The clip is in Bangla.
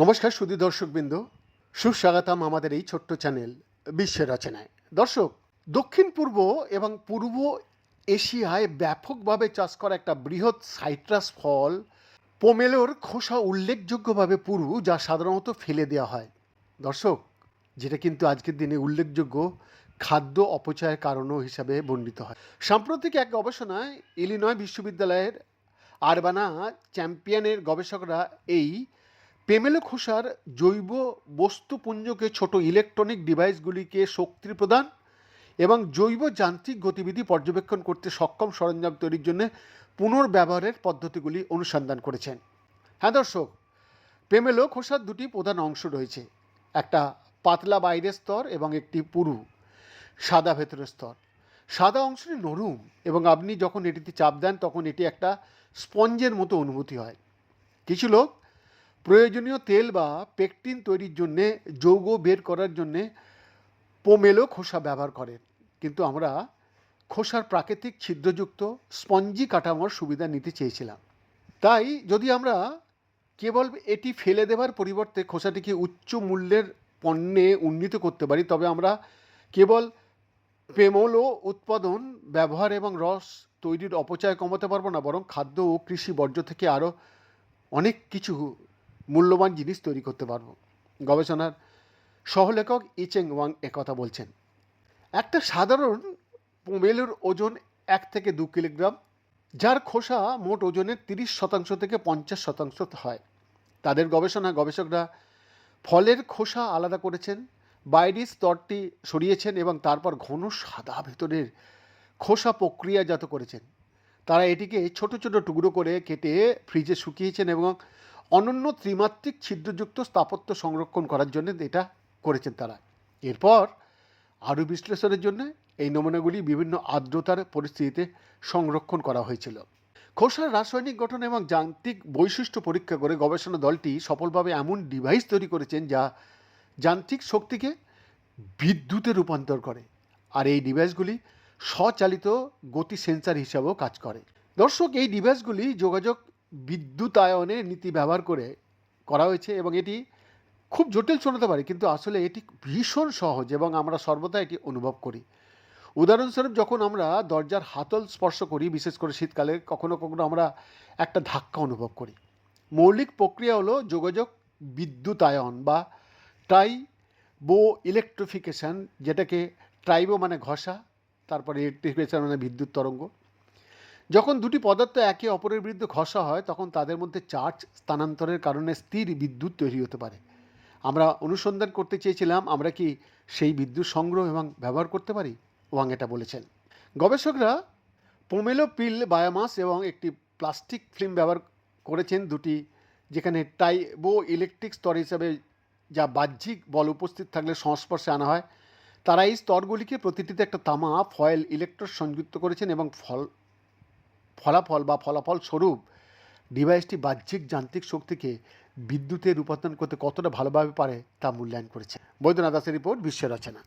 নমস্কার সুদী দর্শকবৃন্দ, সুস্বাগতম আমাদের এই ছোট্ট চ্যানেল বিশ্বের রচনায়। দর্শক, দক্ষিণ পূর্ব এবং পূর্ব এশিয়ায় ব্যাপকভাবে চাষ করা একটা বৃহৎ সাইট্রাস ফল, পোমেলোর খোসা উল্লেখযোগ্যভাবে পুরু, যা সাধারণত ফেলে দেওয়া হয়। দর্শক, যেটা কিন্তু আজকের দিনে উল্লেখযোগ্য খাদ্য অপচয়ের কারণও হিসাবে বর্ণিত হয়। সাম্প্রতিক এক গবেষণায় ইলিনয় বিশ্ববিদ্যালয়ের আরবানা চ্যাম্পিয়নের গবেষকরা এই পেমেলো খোসার জৈব বস্তুপুঞ্জকে ছোট ইলেকট্রনিক ডিভাইসগুলিকে শক্তি প্রদান এবং জৈব যান্ত্রিক গতিবিধি পর্যবেক্ষণ করতে সক্ষম সরঞ্জাম তৈরির জন্য পুনর্ব্যবহারের পদ্ধতিগুলি অনুসন্ধান করেছেন। হ্যাঁ দর্শক, পেমেলো খোসার দুটি প্রধান অংশ রয়েছে। একটা পাতলা বাইরের স্তর এবং একটি পুরু। সাদা ভেতরের স্তর। সাদা অংশটি নরম এবং আপনি যখন এটিতে চাপ দেন, তখন এটি একটা স্পঞ্জের মতো অনুভূতি হয়। কিছু লোক প্রয়োজনীয় তেল বা পেকটিন তৈরির জন্যে যৌগ বের করার জন্যে পোমেলো খোসা ব্যবহার করেন। কিন্তু আমরা খোসার প্রাকৃতিক ছিদ্রযুক্ত স্পঞ্জি কাঠামোর সুবিধা নিতে চেয়েছিলাম। তাই যদি আমরা কেবল এটি ফেলে দেওয়ার পরিবর্তে খোসাটিকে উচ্চ মূল্যের পণ্যে উন্নীত করতে পারি, তবে আমরা কেবল পেমোলো উৎপাদন, ব্যবহার এবং রস তৈরির অপচয় কমাতে পারব না, বরং খাদ্য ও কৃষি বর্জ্য থেকে আরও অনেক কিছু মূল্যবান জিনিস তৈরি করতে পারব। গবেষণার সহলেখক ইচেং ওয়াং একথা বলছেন, একটা সাধারণ পোমেলোর ওজন এক থেকে দু কিলোগ্রাম, যার খোসা মোট ওজনের তিরিশ শতাংশ থেকে পঞ্চাশ শতাংশ হয়। তাদের গবেষণা গবেষকরা ফলের খোসা আলাদা করেছেন বাইরের স্তরটি সরিয়েছেন এবং তারপর ঘন সাদা ভেতরের খোসা প্রক্রিয়াজাত করেছেন। তারা এটিকে ছোট ছোট টুকরো করে কেটে ফ্রিজে শুকিয়েছেন এবং অনন্য ত্রিমাত্রিক ছিদ্রযুক্ত স্থাপত্য সংরক্ষণ করার জন্য এটা করেছেন তারা। এরপর আরও বিশ্লেষণের জন্য এই নমুনাগুলি বিভিন্ন আর্দ্রতার পরিস্থিতিতে সংরক্ষণ করা হয়েছিল। খোসার রাসায়নিক গঠন এবং যান্ত্রিক বৈশিষ্ট্য পরীক্ষা করে গবেষণা দলটি সফলভাবে এমন ডিভাইস তৈরি করেছেন যা যান্ত্রিক শক্তিকে বিদ্যুতে রূপান্তর করে। আর এই ডিভাইসগুলি স্বচালিত গতি সেন্সার হিসাবেও কাজ করে। দর্শক, এই ডিভাইসগুলি যোগাযোগ বিদ্যুতায়নের নীতি ব্যবহার করে করা হয়েছে এবং এটি খুব জটিল শোনাতে পারে, কিন্তু আসলে এটি ভীষণ সহজ এবং আমরা সর্বদা এটি অনুভব করি। উদাহরণস্বরূপ, যখন আমরা দরজার হাতল স্পর্শ করি, বিশেষ করে শীতকালে কখনো কখনো আমরা একটা ধাক্কা অনুভব করি। মৌলিক প্রক্রিয়া হলো যোগাযোগ বিদ্যুতায়ন বা ট্রাই বো ইলেকট্রিফিকেশান, যেটাকে ট্রাইবো মানে ঘষা, তারপরে ইলেকট্রিফিকেশান মানে বিদ্যুৎ তরঙ্গ। যখন দুটি পদার্থ একে অপরের বিরুদ্ধে ঘষা হয়, তখন তাদের মধ্যে চার্জ স্থানান্তরের কারণে স্থির বিদ্যুৎ তৈরি হতে পারে। আমরা অনুসন্ধান করতে চেয়েছিলাম, আমরা কি সেই বিদ্যুৎ সংগ্রহ এবং ব্যবহার করতে পারি? ওয়াং এটা বলেছেন। গবেষকরা পোমেলো পিল বায়োমাস এবং একটি প্লাস্টিক ফিল্ম ব্যবহার করেছেন দুটি, যেখানে টাইবো ইলেকট্রিক স্তর হিসাবে যা বাহ্যিক বল উপস্থিত থাকলে সংস্পর্শে আনা হয়। তারা এই স্তরগুলিকে প্রতিটিতে একটা তামা, ফয়েল, ইলেকট্রোড সংযুক্ত করেছেন এবং ফল, ফলাফল বা ফলাফল স্বরূপ ডিভাইসটি বাহ্যিক যান্ত্রিক শক্তিকে বিদ্যুতে রূপান্তরণ করতে কতটা ভালোভাবে পারে তা মূল্যায়ন করেছে। বৈদ্যনাথ দাসের রিপোর্ট বিশ্ব রচনা।